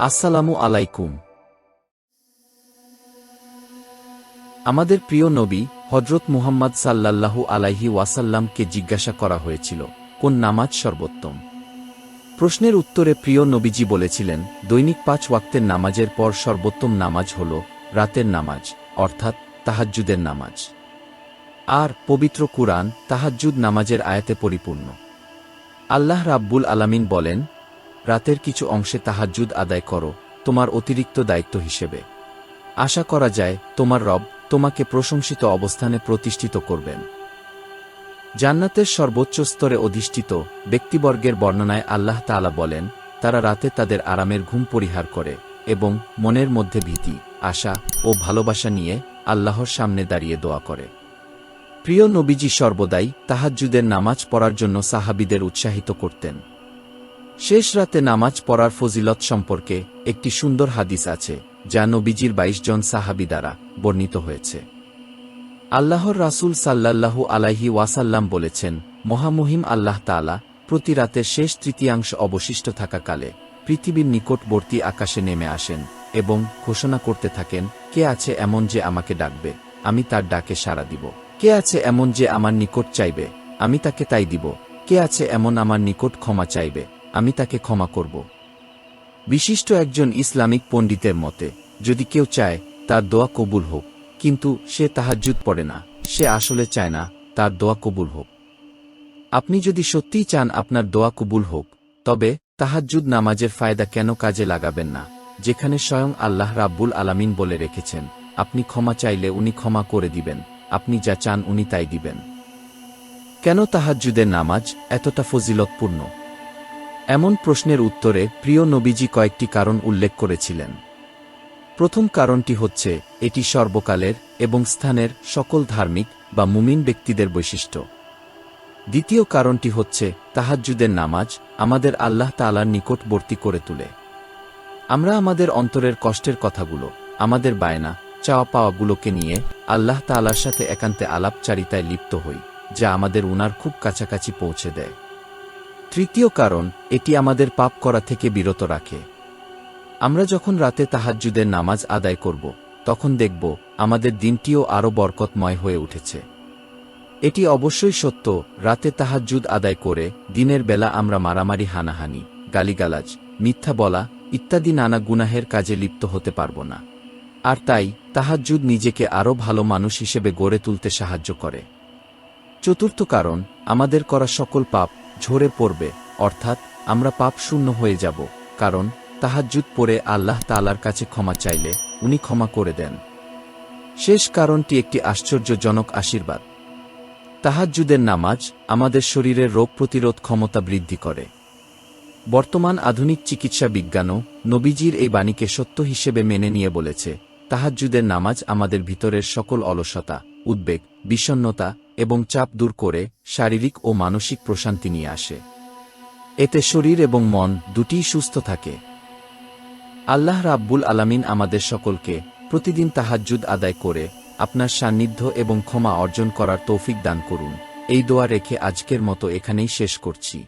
আসসালামু আলাইকুম। আমাদের প্রিয় নবী হজরত মুহাম্মদ সাল্লাল্লাহু আলাইহি ওয়াসাল্লামকে জিজ্ঞাসা করা হয়েছিল, কোন নামাজ সর্বোত্তম? প্রশ্নের উত্তরে প্রিয় নবীজি বলেছিলেন, দৈনিক পাঁচ ওয়াক্তের নামাজের পর সর্বোত্তম নামাজ হল রাতের নামাজ, অর্থাৎ তাহাজ্জুদের নামাজ। আর পবিত্র কুরআন তাহাজ্জুদ নামাজের আয়াতে পরিপূর্ণ। আল্লাহ রাব্বুল আলামিন বলেন রাতের কিছু অংশে তাহাজ্জুদ আদায় করো, তোমার অতিরিক্ত দায়িত্ব হিসেবে। আশা করা যায়, তোমার রব তোমাকে প্রশংসিত অবস্থানে প্রতিষ্ঠিত করবেন। জান্নাতের সর্বোচ্চ স্তরে অধিষ্ঠিত ব্যক্তিবর্গের বর্ণনায় আল্লাহ তাআলা বলেন, তারা রাতে তাদের আরামের ঘুম পরিহার করে এবং মনের মধ্যে ভীতি, আশা ও ভালোবাসা নিয়ে আল্লাহর সামনে দাঁড়িয়ে দোয়া করে। প্রিয় নবীজি সর্বদাই তাহাজ্জুদের নামাজ পড়ার জন্য সাহাবিদের উৎসাহিত করতেন। শেষ রাতে নামাজ পড়ার ফজিলত সম্পর্কে একটি সুন্দর হাদিস আছে, যা নবীজির বাইশ জন সাহাবি দ্বারা বর্ণিত হয়েছে। আল্লাহর রাসূল সাল্লাল্লাহু আলাইহি ওয়াসাল্লাম বলেছেন, মহামহিম আল্লাহ তাআলা প্রতি রাতের শেষ তৃতীয়াংশ অবশিষ্ট থাকাকালে পৃথিবীর নিকটবর্তী আকাশে নেমে আসেন এবং ঘোষণা করতে থাকেন, কে আছে এমন যে আমাকে ডাকবে? আমি তার ডাকে সাড়া দিব। কে আছে এমন যে আমার নিকট চাইবে? আমি তাকে তাই দিব। কে আছে এমন আমার নিকট ক্ষমা চাইবে? আমি তাকে ক্ষমা করব। বিশিষ্ট একজন ইসলামিক পণ্ডিতের মতে, যদি কেউ চায়, তার দোয়া কবুল হোক, কিন্তু সে তাহাজ্জুদ পড়ে না, সে আসলে চায় না, তার দোয়া কবুল হোক। আপনি যদি সত্যিই চান আপনার দোয়া কবুল হোক, তবে তাহাজ্জুদ নামাজের ফায়দা কেন কাজে লাগাবেন না, যেখানে স্বয়ং আল্লাহ রাব্বুল আলামিন বলে রেখেছেন, আপনি ক্ষমা চাইলে উনি ক্ষমা করে দিবেন, আপনি যা চান উনি তাই দিবেন। কেন তাহাজ্জুদের নামাজ এতটা ফজিলতপূর্ণ? এমন প্রশ্নের উত্তরে প্রিয় নবীজি কয়েকটি কারণ উল্লেখ করেছিলেন। প্রথম কারণটি হচ্ছে, এটি সর্বকালের এবং স্থানের সকল ধার্মিক বা মুমিন ব্যক্তিদের বৈশিষ্ট্য। দ্বিতীয় কারণটি হচ্ছে, তাহাজ্জুদের নামাজ আমাদের আল্লাহ তালার নিকটবর্তী করে তুলে। আমরা আমাদের অন্তরের কষ্টের কথাগুলো, আমাদের বায়না চাওয়া পাওয়াগুলোকে নিয়ে আল্লাহ তালার সাথে একান্তে আলাপচারিতায় লিপ্ত হই, যা আমাদের উনার খুব কাছাকাছি পৌঁছে দেয়। তৃতীয় কারণ, এটি আমাদের পাপ করা থেকে বিরত রাখে। আমরা যখন রাতে তাহাজ্জুদের নামাজ আদায় করব, তখন দেখব, আমাদের দিনটিও আরও বরকতময় হয়ে উঠেছে। এটি অবশ্যই সত্য, রাতে তাহাজ্জুদ আদায় করে, দিনের বেলা আমরা মারামারি, হানাহানি, গালিগালাজ, মিথ্যা বলা, ইত্যাদি নানা গুনাহের কাজে লিপ্ত হতে পারব না। আর তাই, তাহাজ্জুদ নিজেকে আরও ভালো মানুষ হিসেবে গড়ে তুলতে সাহায্য করে। চতুর্থ কারণ, আমাদের করা সকল পাপ ঝরে পড়বে, অর্থাৎ আমরা পাপ শূন্য হয়ে যাব, কারণ তাহাজ্জুদ পরে আল্লাহ তালার কাছে ক্ষমা চাইলে উনি ক্ষমা করে দেন। শেষ কারণটি একটি আশ্চর্যজনক আশীর্বাদ। তাহাজ্জুদের নামাজ আমাদের শরীরের রোগ প্রতিরোধ ক্ষমতা বৃদ্ধি করে। বর্তমান আধুনিক চিকিৎসা বিজ্ঞানও নবীজির এই বাণীকে সত্য হিসেবে মেনে নিয়ে বলেছে, তাহাজ্জুদের নামাজ আমাদের ভিতরের সকল অলসতা, উদ্বেগ বিষণ্নতা এবং চাপ দূর করে শারীরিক ও মানসিক প্রশান্তি নিয়ে আসে। এতে শরীর এবং মন দুটিই সুস্থ থাকে। আল্লাহ রাব্বুল আলামিন আমাদের সকলকে প্রতিদিন তাহাজ্জুদ আদায় করে আপনার সান্নিধ্য এবং ক্ষমা অর্জন করার তৌফিক দান করুন। এই দোয়া রেখে আজকের মতো এখানেই শেষ করছি।